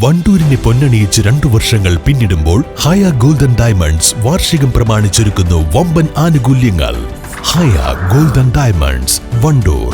വണ്ടൂരിനെ പൊന്നണിയിച്ച് രണ്ടു വർഷങ്ങൾ പിന്നിടുമ്പോൾ ഹയ ഗോൾഡൻ ഡയമണ്ട്സ് വാർഷികം പ്രമാണിച്ചൊരുക്കുന്നു വമ്പൻ ആനുകൂല്യങ്ങൾ. Haya golden diamonds Wandoor.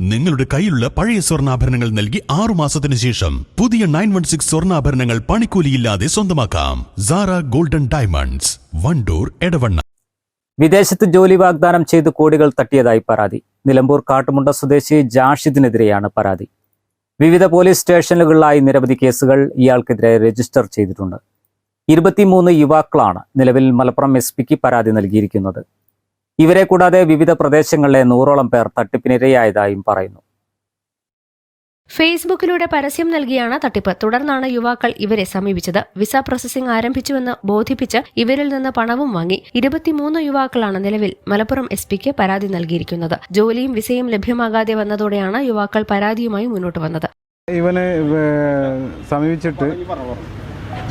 നിങ്ങളുടെ കയ്യിലുള്ള പഴയ സ്വർണാഭരണങ്ങൾ നൽകി ആറു മാസത്തിനു ശേഷം പുതിയ നയൻ വൺ സിക്സ് സ്വർണാഭരണങ്ങൾ പണിക്കൂലിയില്ലാതെ സ്വന്തമാക്കാം. Sara golden diamonds Wandoor Edavanna. വിദേശത്ത് ജോലി വാഗ്ദാനം ചെയ്ത് കോടികൾ തട്ടിയതായി പരാതി. നിലമ്പൂർ കാട്ടുമുണ്ട സ്വദേശി ജാഷിദിനെതിരെയാണ് പരാതി. വിവിധ പോലീസ് സ്റ്റേഷനുകളിലായി നിരവധി കേസുകൾ ഇയാൾക്കെതിരെ രജിസ്റ്റർ ചെയ്തിട്ടുണ്ട്. ഇരുപത്തിമൂന്ന് യുവാക്കളാണ് നിലവിൽ മലപ്പുറം എസ് പിക്ക് പരാതി നൽകിയിരിക്കുന്നത്. ഇവരെ കൂടാതെ വിവിധ പ്രദേശങ്ങളിലെ നൂറോളം പേർ തട്ടിപ്പിനിരയായതായും പറയുന്നു. ഫേസ്ബുക്കിലൂടെ പരസ്യം നൽകിയാണ് തട്ടിപ്പ്. തുടർന്നാണ് യുവാക്കൾ ഇവരെ സമീപിച്ചത്. വിസ പ്രോസസിംഗ് ആരംഭിച്ചുവെന്ന് ബോധിപ്പിച്ച് ഇവരിൽ നിന്ന് പണവും വാങ്ങി. ഇരുപത്തിമൂന്ന് യുവാക്കളാണ് നിലവിൽ മലപ്പുറം എസ് പിക്ക് പരാതി നൽകിയിരിക്കുന്നത്. ജോലിയും വിസയും ലഭ്യമാകാതെ വന്നതോടെയാണ് യുവാക്കൾ പരാതിയുമായി മുന്നോട്ട് വന്നത്. ഇവന് സമീപിച്ചിട്ട്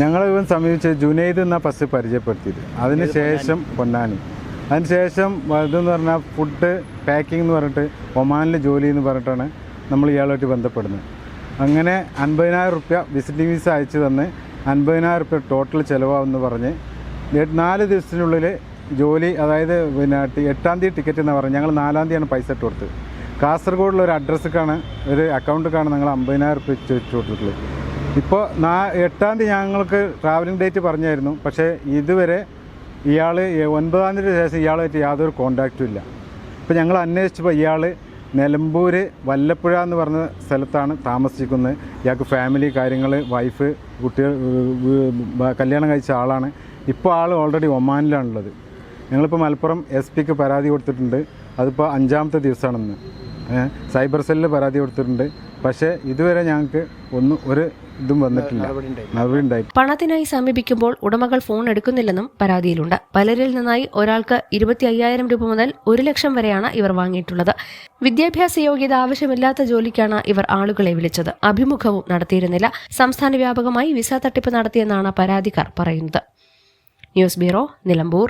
ഞങ്ങൾ ഇവൻ സമീപിച്ച് ജുനൈദ് എന്ന ഫസ്റ്റ് പരിചയപ്പെടുത്തിയത്. അതിനുശേഷം പൊന്നാനി. അതിന് ശേഷം ഇതെന്ന് പറഞ്ഞാൽ ഫുഡ് പാക്കിംഗ് എന്ന് പറഞ്ഞിട്ട് ഒമാനിലെ ജോലി എന്ന് പറഞ്ഞിട്ടാണ് നമ്മൾ ഇയാളുമായിട്ട് ബന്ധപ്പെടുന്നത് അങ്ങനെ അൻപതിനായിരം റുപ്യ വിസിറ്റിംഗ് വിസ അയച്ചു തന്ന് അൻപതിനായിരം റുപ്യ ടോട്ടൽ ചിലവാകുമെന്ന് പറഞ്ഞ് നാല് ദിവസത്തിനുള്ളിൽ ജോലി അതായത് പിന്നെ എട്ടാം തീയതി ടിക്കറ്റ് എന്ന് പറഞ്ഞ് ഞങ്ങൾ നാലാം തീയതിയാണ് പൈസ ഇട്ട് കൊടുത്തത്. കാസർഗോഡിൽ ഒരു അഡ്രസ്സൊക്കെയാണ് ഒരു അക്കൗണ്ടിലേക്കാണ് ഞങ്ങൾ അമ്പതിനായിരം റുപ്യ ചോദിച്ചു കൊടുത്തിട്ടുള്ളത്. ഇപ്പോൾ നാ എട്ടാം തീയതി ഞങ്ങൾക്ക് ട്രാവലിംഗ് ഡേറ്റ് പറഞ്ഞായിരുന്നു. പക്ഷേ ഇതുവരെ ഇയാൾ ഒൻപതാം തീയതി ശേഷം ഇയാളുമായിട്ട് യാതൊരു കോണ്ടാക്റ്റും ഇല്ല. അപ്പോൾ ഞങ്ങൾ അന്വേഷിച്ചപ്പോൾ ഇയാൾ നിലമ്പൂർ വല്ലപ്പുഴ എന്ന് പറഞ്ഞ സ്ഥലത്താണ് താമസിക്കുന്നത്. ഇയാൾക്ക് ഫാമിലി കാര്യങ്ങൾ വൈഫ് കുട്ടികൾ കല്യാണം കഴിച്ച ആളാണ്. ഇപ്പോൾ ആൾ ഓൾറെഡി ഒമാനിലാണുള്ളത്. ഞങ്ങളിപ്പോൾ മലപ്പുറം എസ് പിക്ക് പരാതി കൊടുത്തിട്ടുണ്ട്. അതിപ്പോൾ അഞ്ചാമത്തെ ദിവസമാണെന്ന്. സൈബർ സെല്ലിൽ പരാതി കൊടുത്തിട്ടുണ്ട്. പക്ഷേ ഇതുവരെ ഞങ്ങൾക്ക് ഒന്നും ഒരു ഇതും വന്നിട്ടില്ല. പണത്തിനായി സമീപിക്കുമ്പോൾ ഉടമകൾ ഫോൺ എടുക്കുന്നില്ലെന്നും പരാതിയിലുണ്ട്. പലരിൽ നിന്നായി ഒരാൾക്ക് ഇരുപത്തി അയ്യായിരം രൂപ മുതൽ ഒരു ലക്ഷം വരെയാണ് ഇവർ വാങ്ങിയിട്ടുള്ളത്. വിദ്യാഭ്യാസ യോഗ്യത ആവശ്യമില്ലാത്ത ജോലിക്കാണ് ഇവർ ആളുകളെ വിളിച്ചത്. അഭിമുഖവും നടത്തിയിരുന്നില്ല. സംസ്ഥാന വ്യാപകമായി വിസ തട്ടിപ്പ് നടത്തിയെന്നാണ് പരാതിക്കാർ പറയുന്നത്. News bureau Nilambur.